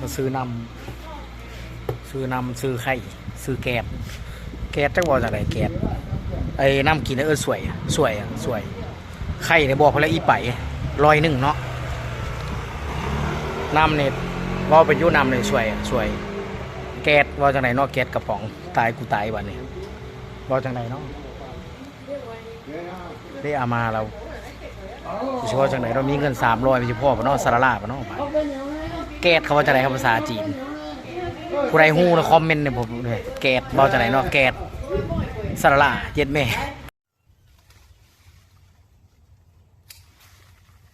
มาซื้อนำซื้อนำซื้อไข่ซื้อแกดแกดจักบอกจากไหนแกดไอ้น้ำกินน่ะเออสวย สวยสวย ไข่เนี่ยบอกเขาแล้วอีไปลอยหนึ่งเนาะน้ำเนี่ยว่าเป็นอยูน้ำเนี่ยสวยสวย แกดว่าจากไหนเนาะแกดกระป๋องตายกูตายวันนี้ว่าจากไหนเนาะได้อามาเราเฉพาะจากไหนเรามีเงินสามร้อยไม่ใช่พ่อปะเนาะสาราลาปะเนาะ แกดเขาว่าจะไหนครับภาษาจีนผู้ใดฮู้นะคอมเมนต์เนี่ยผมเลยแกดบอกจะไหนเนาะแกดสระลาเย็ดแม่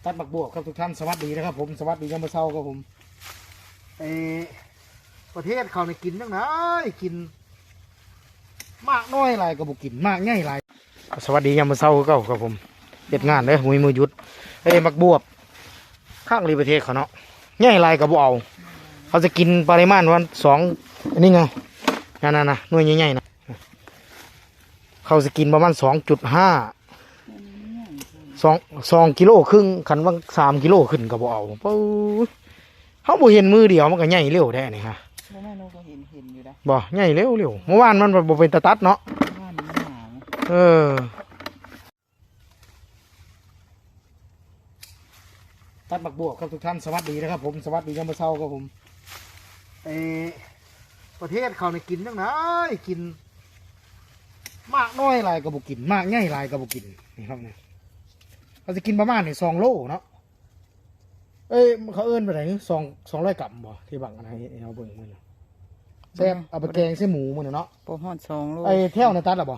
ตัดบักบวกครับทุกท่านสวัสดีนะครับผมสวัสดียามมื้อเช้าครับผมเอประเทศเขาในยกินตั้งไหนกิน มากน้อยหลายก็บ่กินมากง่ายหลายสวัสดียามเช้าก่าครับผมเด็ดงานเลยมือมือยุดเอ้ยมักบวบข้างรีประเทศเขาเนาะ ง่ายไรกับเอาเขาจะกินปริมาณวันสองอันนี้ไงนั่นน่ะนะหน่วยใหญ่ๆนะเขาจะกินประมาณสองจุดห้าสองสองกิโลครึ่งขันว่าสามกิโลขึ้นกับเอาปุ๊บเขาบ่เห็นมือเดียวมันก็ใหญ่เร็วได้นี่ฮะบ่แม่นก็เห็นเห็นอยู่ได้บ่ใหญ่เร็วเร็วเมื่อวานมันบ่เป็นตะตัดเนาะว่ามันหนาวเออ ตัดบักบวกครับทุกท่านสวัสดีนะครับผมสวัสดียามมื้อเช้าครับผมเออประเทศเขาในยกินตั้งไหนกิน มากน้อยหลายก็บ่กิน มากง่ายหลายก็บ่กินนี่ครับเนี่ยเขาจะกินประมาณนี่สองโลเนาะเอ้ยเขาเอิ้นไปไหนสองสองร้อยกรัมบ่ที่บังอะไรให้เอาเบิ่งมันน่ะแซ่บเอาไปแกงใส่หมูมันน่ะเนาะบ่ฮอดสองโลไอ้เท่วในะตัดหรอบ่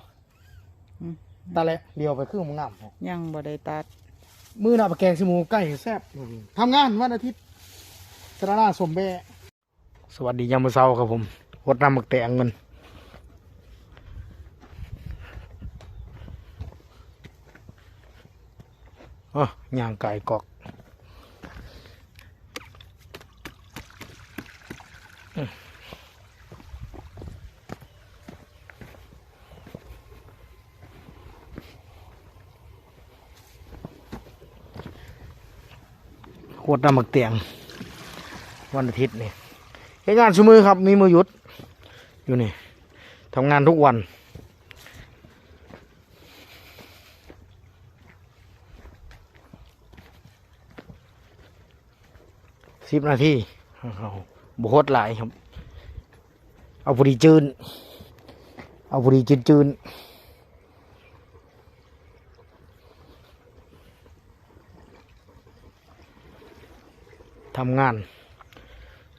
อืมตัดเลยเลียวไปครึ่งมันงามพอยังบ่ได้ตัด มือหน้าปลาแกงสมูใกล้แซ่บทำงานวันอาทิตย์สระนาสมแบะสวัสดียามมื้อเช้าครับผมวดน้ำหมึกแตงเงินอ๋อย่างไก่กอกอืม วดน้ำหมึกแตงวันอาทิตย์นี่เฮ็ดงานชุมือครับ มีมือหยุด อยู่นี่ทำงานทุกวัน สิบนาทีเอาบโคตรหลายครับ เอาพอดีจืน เอาพอดีจืนจืน ทำงาน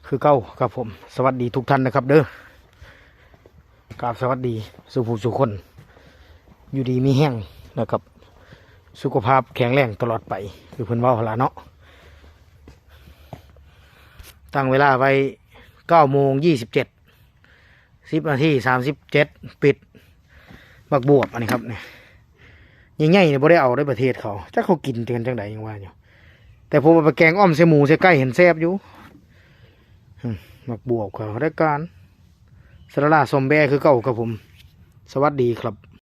คือเก้าครับผม สวัสดีทุกท่านนะครับ เด้อกราบสวัสดีสุภูสุคน อยู่ดีมีแห้งนะครับ สุขภาพแข็งแรงตลอดไป คือเพิ่นว่าหละเนาะตั้งเวลาไว้เก้าโมงยี่สิบเจ็ดสิบนาทีสามสิบเจ็ดปิดบักบวบอันนี้ครับเนี่ยใหญ่ๆเนี่ยบ่ได้เอาได้ประเทศเขาจะเขากินกันจังใดยังว่าอยู่ แต่ผมาไปแกงอ้อมเสหมูใส่ไก่เห็นแซบอยู่หมักบวบเขาได้การสระลาสมแบคือเก่าครับผม สวัสดีครับ